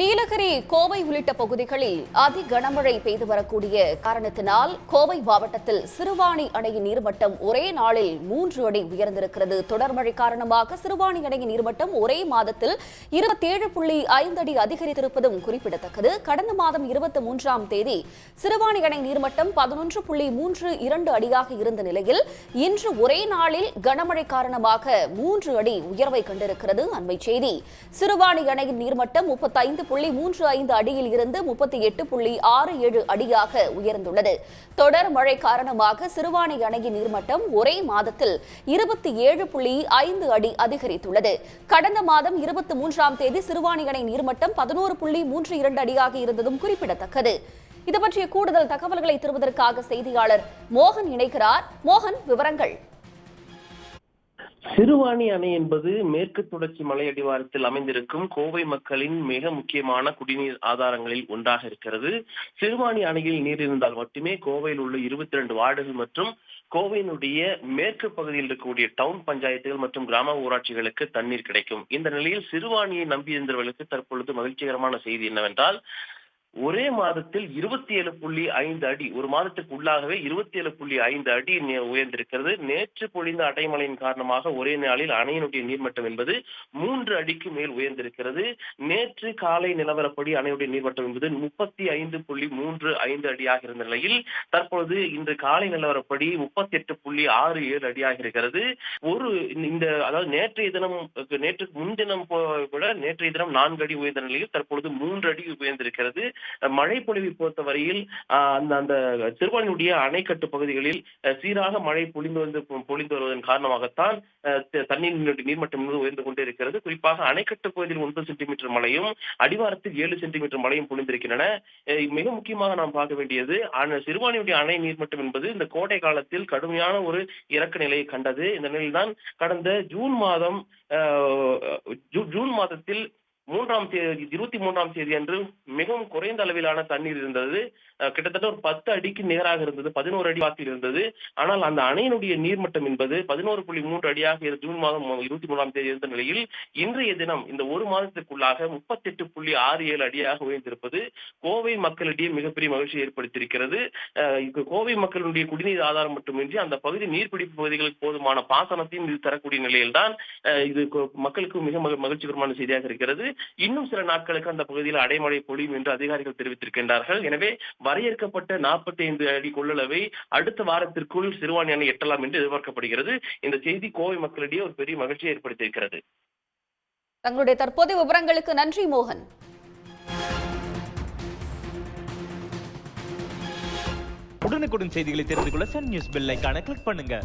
நீலகிரி கோவை உள்ளிட்ட பகுதிகளில் அதி கனமழை பெய்து வரக்கூடிய காரணத்தினால் கோவை மாவட்டத்தில் சிறுவாணி அணையின் நீர்மட்டம் ஒரே நாளில் மூன்று அடி உயர்ந்திருக்கிறது. தொடர் மழை காரணமாக சிறுவாணி அணையின் நீர்மட்டம் ஒரே மாதத்தில் இருபத்தேழு புள்ளி ஐந்து அடி அதிகரித்திருப்பதும் குறிப்பிடத்தக்கது. கடந்த மாதம் இருபத்தி மூன்றாம் தேதி சிறுவாணி அணை நீர்மட்டம் பதினொன்று புள்ளி மூன்று இரண்டு அடியாக இருந்த நிலையில் இன்று ஒரே நாளில் கனமழை காரணமாக மூன்று அடி உயர்வை கண்டிருக்கிறது. அண்மை செய்தி சிறுவாணி அணையின் நீர்மட்டம் முப்பத்தைந்து புள்ளி மூன்று ஐந்து அடியில் இருந்து முப்பத்தி எட்டு புள்ளி ஆறு ஏழு அடியாக உயர்ந்துள்ளது. தொடர் மழை காரணமாக சிறுவாணி அணையின் நீர்மட்டம் ஒரே மாதத்தில் இருபத்தி ஏழு புள்ளி ஐந்து அடி அதிகரித்துள்ளது. கடந்த மாதம் இருபத்தி மூன்றாம் தேதி சிறுவாணி அணை நீர்மட்டம் பதினோரு புள்ளி மூன்று இரண்டு அடியாக இருந்ததும் குறிப்பிடத்தக்கது. இது பற்றிய கூடுதல் தகவல்களை தருவதற்காக செய்தியாளர் மோகன் இணைக்கிறார் மோகன் விவரங்கள். சிறுவாணி அணை என்பது மேற்கு தொடர்ச்சி மலையடிவாரத்தில் அமைந்திருக்கும் கோவை மக்களின் மிக முக்கியமான குடிநீர் ஆதாரங்களில் ஒன்றாக இருக்கிறது. சிறுவாணி அணையில் நீர் இருந்தால் மட்டுமே கோவையில் உள்ள இருபத்தி ரெண்டு வார்டுகள் மற்றும் கோவையினுடைய மேற்கு பகுதியில் இருக்கக்கூடிய டவுன் பஞ்சாயத்துகள் மற்றும் கிராம ஊராட்சிகளுக்கு தண்ணீர் கிடைக்கும். இந்த நிலையில் சிறுவாணியை நம்பியிருந்தவர்களுக்கு தற்பொழுது மகிழ்ச்சிகரமான செய்தி என்னவென்றால் ஒரே மாதத்தில் இருபத்தி ஏழு புள்ளி ஐந்து அடி ஒரு மாதத்துக்கு உள்ளாகவே இருபத்தி ஏழு புள்ளி ஐந்து அடி உயர்ந்திருக்கிறது. நேற்று பொழிந்த அடைமழையின் காரணமாக ஒரே நாளில் அணையினுடைய நீர்மட்டம் என்பது மூன்று அடிக்கு மேல் உயர்ந்திருக்கிறது. நேற்று காலை நிலவரப்படி அணையுடைய நீர்மட்டம் என்பது முப்பத்தி ஐந்து புள்ளி மூன்று ஐந்து அடியாக இருந்த நிலையில் தற்பொழுது இன்று காலை நிலவரப்படி முப்பத்தி எட்டு புள்ளி ஆறு ஏழு அடியாக இருக்கிறது. ஒரு இந்த அதாவது நேற்றைய தினம் நேற்று முன்தினம் போ- கூட நேற்றைய தினம் நான்கு அடி உயர்ந்த நிலையில் தற்பொழுது மூன்று அடி உயர்ந்திருக்கிறது. மழை பொழிவை பொறுத்தவரையில் அந்த அந்த சிறுவாணியுடைய அணைக்கட்டு பகுதிகளில் சீராக மழை பொழிந்து வந்து பொழிந்து வருவதன் காரணமாகத்தான் அஹ், தண்ணீர் நீர்மட்டம் என்பது உயர்ந்து கொண்டே இருக்கிறது. குறிப்பாக அணைக்கட்டு பகுதியில் ஒன்பது சென்டிமீட்டர் மழையும் அடிவாரத்தில் ஏழு சென்டிமீட்டர் மழையும் பொழிந்திருக்கின்றன. மிக முக்கியமாக நாம் பார்க்க வேண்டியது அணை- சிறுவாணியுடைய அணை நீர்மட்டம் என்பது இந்த கோடை காலத்தில் கடுமையான ஒரு இறக்க நிலையை கண்டது. இந்த நிலையில்தான் கடந்த ஜூன் மாதம் ஜூன் மாதத்தில் மூன்றாம் தேதி இருபத்தி மூன்றாம் தேதி அன்று மிகவும் குறைந்த அளவிலான தண்ணீர் இருந்தது. கிட்டத்தட்ட ஒரு பத்து அடிக்கு நேராக இருந்தது. பதினோரு அடி வாக்கில் இருந்தது. ஆனால் அந்த அணையினுடைய நீர்மட்டம் என்பது பதினோரு புள்ளி மூன்று அடியாக ஜூன் மாதம் இருபத்தி மூணாம் தேதி இருந்த நிலையில் இன்றைய தினம் இந்த ஒரு மாதத்திற்குள்ளாக முப்பத்தி எட்டு புள்ளி ஆறு ஏழு அடியாக உயர்ந்திருப்பது கோவை மக்களிடையே மிகப்பெரிய மகிழ்ச்சி ஏற்படுத்தியிருக்கிறது. கோவை மக்களுடைய குடிநீர் ஆதாரம் மட்டுமின்றி அந்த பகுதி நீர்பிடிப்பு பகுதிகளுக்கு போதுமான பாசனத்தையும் இது தரக்கூடிய நிலையில்தான் இது மக்களுக்கு மிக மக- மகிழ்ச்சிகரமான செய்தியாக இருக்கிறது. இன்னும் சில நாட்களுக்கு அந்த பகுதியில் அடைமழை பொழி பொழியும் என்று அதிகாரிகள் தெரிவித்திருக்கின்றார்கள். எனவே வரையறுக்கப்பட்ட நாற்பத்தி ஐந்து அடி கொள்ளளவை அடுத்த வாரத்திற்குள் சிறுவாணி அணை எட்டலாம் என்று எதிர்பார்க்கப்படுகிறது. இந்த செய்தி கோவை மக்களிடையே ஒரு பெரிய மகிழ்ச்சியை ஏற்படுத்தியிருக்கிறது. தங்களுடைய தற்போதைய விவரங்களுக்கு நன்றி மோகன். உடனுக்குடன் செய்திகளை தெரிந்து கொள்ள சன் நியூஸ் பெல் ஐகானை கிளிக் பண்ணுங்க.